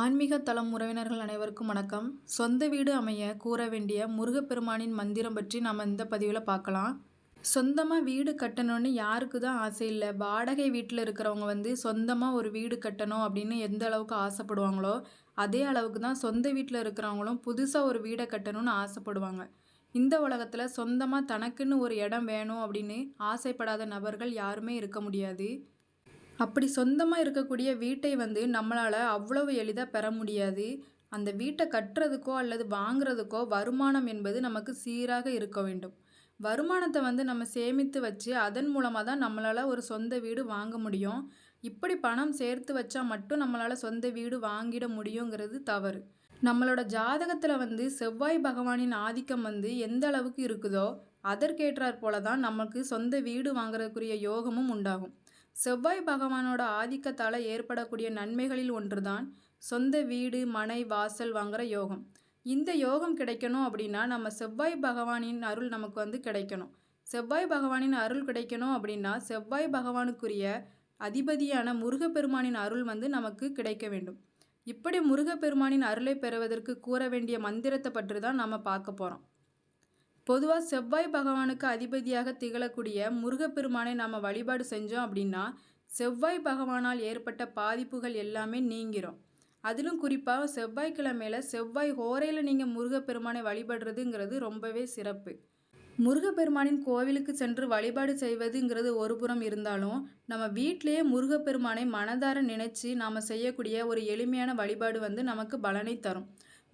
ஆன்மீக தளம் உறவினர்கள் அனைவருக்கும் வணக்கம். சொந்த வீடு அமைய கூற வேண்டிய முருகப்பெருமானின் மந்திரம் பற்றி நாம் இந்த பதிவில் பார்க்கலாம். சொந்தமாக வீடு கட்டணும்னு யாருக்கு தான் ஆசை இல்லை. வாடகை வீட்டில் இருக்கிறவங்க வந்து சொந்தமாக ஒரு வீடு கட்டணும் அப்படின்னு எந்த அளவுக்கு ஆசைப்படுவாங்களோ அதே அளவுக்கு தான் சொந்த வீட்டில் இருக்கிறவங்களும் புதுசாக ஒரு வீடை கட்டணும்னு ஆசைப்படுவாங்க. இந்த உலகத்தில் சொந்தமாக தனக்குன்னு ஒரு இடம் வேணும் அப்படின்னு ஆசைப்படாத நபர்கள் யாருமே இருக்க முடியாது. அப்படி சொந்தமாக இருக்கக்கூடிய வீட்டை வந்து நம்மளால் அவ்வளவு எளிதாக பெற முடியாது. அந்த வீட்டை கட்டுறதுக்கோ அல்லது வாங்குறதுக்கோ வருமானம் என்பது நமக்கு சீராக இருக்க வேண்டும். வருமானத்தை வந்து நம்ம சேமித்து வச்சு அதன் மூலமாக தான் நம்மளால் ஒரு சொந்த வீடு வாங்க முடியும். இப்படி பணம் சேர்த்து வச்சா மட்டும் நம்மளால் சொந்த வீடு வாங்கிட முடியுங்கிறது தவறு. நம்மளோட ஜாதகத்தில் வந்து செவ்வாய் பகவானின் ஆதிக்கம் வந்து எந்த அளவுக்கு இருக்குதோ அதற்கேற்றாற் போல தான் நமக்கு சொந்த வீடு வாங்குறதுக்குரிய யோகமும் உண்டாகும். செவ்வாய் பகவானோட ஆதிக்கத்தால் ஏற்படக்கூடிய நன்மைகளில் ஒன்றுதான் சொந்த வீடு மனை வாசல் வாங்குகிற யோகம். இந்த யோகம் கிடைக்கணும் அப்படின்னா நம்ம செவ்வாய் பகவானின் அருள் நமக்கு வந்து கிடைக்கணும். செவ்வாய் பகவானின் அருள் கிடைக்கணும் அப்படின்னா செவ்வாய் பகவானுக்குரிய அதிபதியான முருகப்பெருமானின் அருள் வந்து நமக்கு கிடைக்க வேண்டும். இப்படி முருகப்பெருமானின் அருளை பெறுவதற்கு கூற வேண்டிய மந்திரத்தை பற்றி தான் நம்ம பார்க்க போகிறோம் பொதுவாக செவ்வாய் பகவானுக்கு அதிபதியாக திகழக்கூடிய முருகப்பெருமானை நாம் வழிபாடு செஞ்சோம் அப்படின்னா செவ்வாய் பகவானால் ஏற்பட்ட பாதிப்புகள் எல்லாமே நீங்கிறோம் அதிலும் குறிப்பாக செவ்வாய்க்கிழமையில் செவ்வாய் ஹோரையில் நீங்கள் முருகப்பெருமானை வழிபடுறதுங்கிறது ரொம்பவே சிறப்பு. முருகப்பெருமானின் கோவிலுக்கு சென்று வழிபாடு செய்வதுங்கிறது ஒரு புறம் இருந்தாலும் நம்ம வீட்டிலேயே முருகப்பெருமானை மனதார நினைச்சு நாம் செய்யக்கூடிய ஒரு எளிமையான வழிபாடு வந்து நமக்கு பலனை தரும்.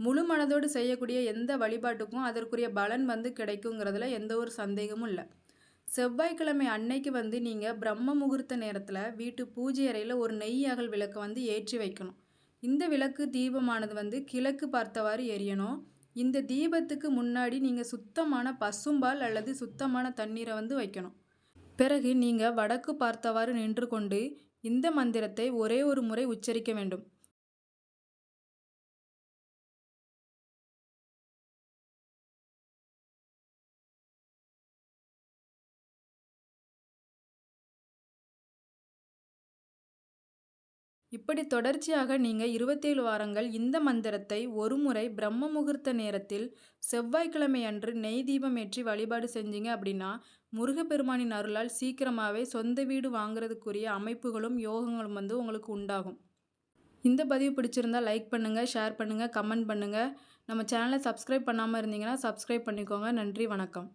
முழு மனதோடு செய்யக்கூடிய எந்த வழிபாட்டுக்கும் அதற்குரிய பலன் வந்து கிடைக்குங்கிறதுல எந்த ஒரு சந்தேகமும் இல்லை. செவ்வாய்க்கிழமை அன்னைக்கு வந்து நீங்கள் பிரம்ம முகூர்த்த நேரத்தில் வீட்டு பூஜை அறையில் ஒரு நெய் அகல் விளக்கை வந்து ஏற்றி வைக்கணும். இந்த விளக்கு தீபமானது வந்து கிழக்கு பார்த்தவாறு எரியணும். இந்த தீபத்துக்கு முன்னாடி நீங்கள் சுத்தமான பசும்பால் அல்லது சுத்தமான தண்ணீரை வந்து வைக்கணும். பிறகு நீங்கள் வடக்கு பார்த்தவாறு நின்று கொண்டு இந்த மந்திரத்தை ஒரே ஒரு முறை உச்சரிக்க வேண்டும். இப்படி தொடர்ச்சியாக நீங்கள் இருபத்தேழு வாரங்கள் இந்த மந்திரத்தை ஒரு முறை பிரம்ம முகூர்த்த நேரத்தில் செவ்வாய்க்கிழமை அன்று நெய் தீபம் ஏற்றி வழிபாடு செஞ்சீங்க அப்படின்னா முருகப்பெருமானின் அருளால் சீக்கிரமாகவே சொந்த வீடு வாங்குறதுக்குரிய அமைப்புகளும் யோகங்களும் வந்து உங்களுக்கு உண்டாகும். இந்த பதிவு பிடிச்சிருந்தால் லைக் பண்ணுங்கள் ஷேர் பண்ணுங்கள் கமெண்ட் பண்ணுங்கள் நம்ம சேனலை சப்ஸ்கிரைப் பண்ணாமல் இருந்தீங்கன்னா சப்ஸ்கிரைப் பண்ணிக்கோங்க. நன்றி வணக்கம்.